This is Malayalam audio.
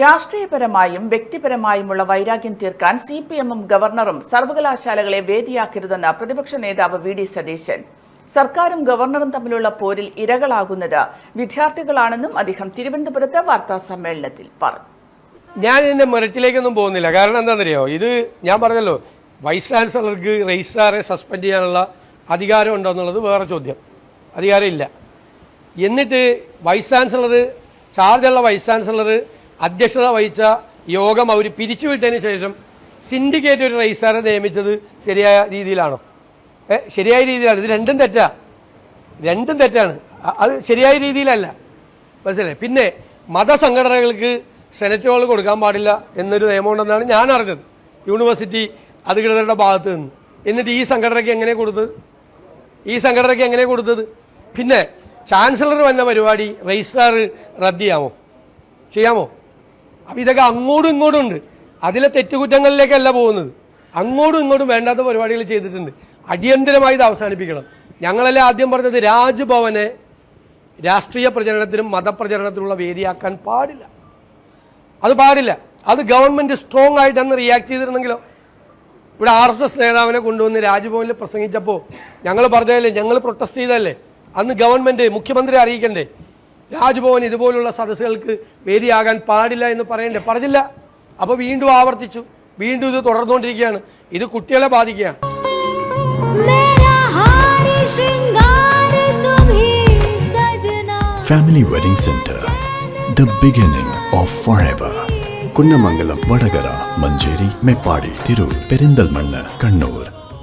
രാഷ്ട്രീയപരമായും വ്യക്തിപരമായുമുള്ള വൈരാഗ്യം തീർക്കാൻ സി പി എമ്മും ഗവർണറും സർവകലാശാലകളെ വേദിയാക്കരുതെന്ന് പ്രതിപക്ഷ നേതാവ് വി ഡി സതീശൻ. സർക്കാരും ഗവർണറും തമ്മിലുള്ള പോരിൽ ഇരകളാകുന്നത് വിദ്യാർത്ഥികളാണെന്നും അദ്ദേഹം തിരുവനന്തപുരത്ത് വാർത്താ സമ്മേളനത്തിൽ പറഞ്ഞു. ഞാൻ ഇതിന്റെ മെറിറ്റിലേക്കൊന്നും പോകുന്നില്ല. കാരണം എന്താണെന്നറിയോ? ഇത് ഞാൻ പറഞ്ഞല്ലോ വൈസ് ചാൻസലർക്ക് രജിസ്ട്രാറെ സസ്പെൻഡ് ചെയ്യാനുള്ള അധികാരം ഉണ്ടോ എന്നുള്ളത് വേറെ ചോദ്യം. അധികാരം ഇല്ല എന്നിട്ട് വൈസ് ചാൻസലർ ചാർജുള്ള വൈസ് ചാൻസലർ അധ്യക്ഷത വഹിച്ച യോഗം അവർ പിരിച്ചുവിട്ടതിന് ശേഷം സിൻഡിക്കേറ്റ് ഒരു റൈസാറെ നിയമിച്ചത് ശരിയായ രീതിയിലാണോ? ശരിയായ രീതിയിലാണ്. ഇത് രണ്ടും തെറ്റാ. രണ്ടും തെറ്റാണ്. അത് ശരിയായ രീതിയിലല്ല. മനസ്സിലായി? പിന്നെ മതസംഘടനകൾക്ക് സെനറ്റ് ഹോൾ കൊടുക്കാൻ പാടില്ല എന്നൊരു നിയമമുണ്ടെന്നാണ് ഞാൻ അറിഞ്ഞത്. യൂണിവേഴ്സിറ്റി അധികൃതരുടെ ഭാഗത്ത് നിന്ന്. എന്നിട്ട് ഈ സംഘടനയ്ക്ക് എങ്ങനെ കൊടുത്തത്? ഈ സംഘടനയ്ക്ക് എങ്ങനെ കൊടുത്തത്? പിന്നെ ചാൻസലർ വന്ന പരിപാടി രജിസ്ട്രാർ റദ്ദിയാമോ ചെയ്യാമോ? ചെയ്യാമോ അപ്പം ഇതൊക്കെ അങ്ങോട്ടും ഇങ്ങോട്ടും ഉണ്ട്. അതിലെ തെറ്റുകുറ്റങ്ങളിലേക്കല്ല പോകുന്നത്. അങ്ങോട്ടും ഇങ്ങോട്ടും വേണ്ടാത്ത പരിപാടികൾ ചെയ്തിട്ടുണ്ട്. അടിയന്തരമായി ഇത് അവസാനിപ്പിക്കണം. ഞങ്ങളല്ലേ ആദ്യം പറഞ്ഞത് രാജ്ഭവനെ രാഷ്ട്രീയ പ്രചരണത്തിനും മതപ്രചരണത്തിനുള്ള വേദിയാക്കാൻ പാടില്ല. അത് പാടില്ല. അത് ഗവൺമെന്റ് സ്ട്രോങ് ആയിട്ടന്ന് റിയാക്ട് ചെയ്തിരുന്നെങ്കിലോ ഇവിടെ ആർ എസ് എസ് നേതാവിനെ കൊണ്ടുവന്ന് രാജ്ഭവനിൽ പ്രസംഗിച്ചപ്പോൾ ഞങ്ങൾ പറഞ്ഞതല്ലേ ഞങ്ങൾ പ്രൊട്ടസ്റ്റ് ചെയ്തതല്ലേ? അന്ന് ഗവൺമെന്റ് മുഖ്യമന്ത്രി അറിയിക്കണ്ടേ? രാജ്ഭവൻ ഇതുപോലുള്ള സദസ്സുകൾക്ക് വേദിയാകാൻ പാടില്ല എന്ന് പറയണ്ടേ? പറഞ്ഞില്ല. അപ്പോൾ വീണ്ടും ആവർത്തിച്ചു. വീണ്ടും ഇത് തുടർന്നുകൊണ്ടിരിക്കുകയാണ്. ഇത് കുട്ടികളെ ബാധിക്കുകയാണ്. Family wedding centre the beginning of forever ever Kunnamangalam Vadakara Manjeri Meppadi Tirur Perinthalmanna Kannur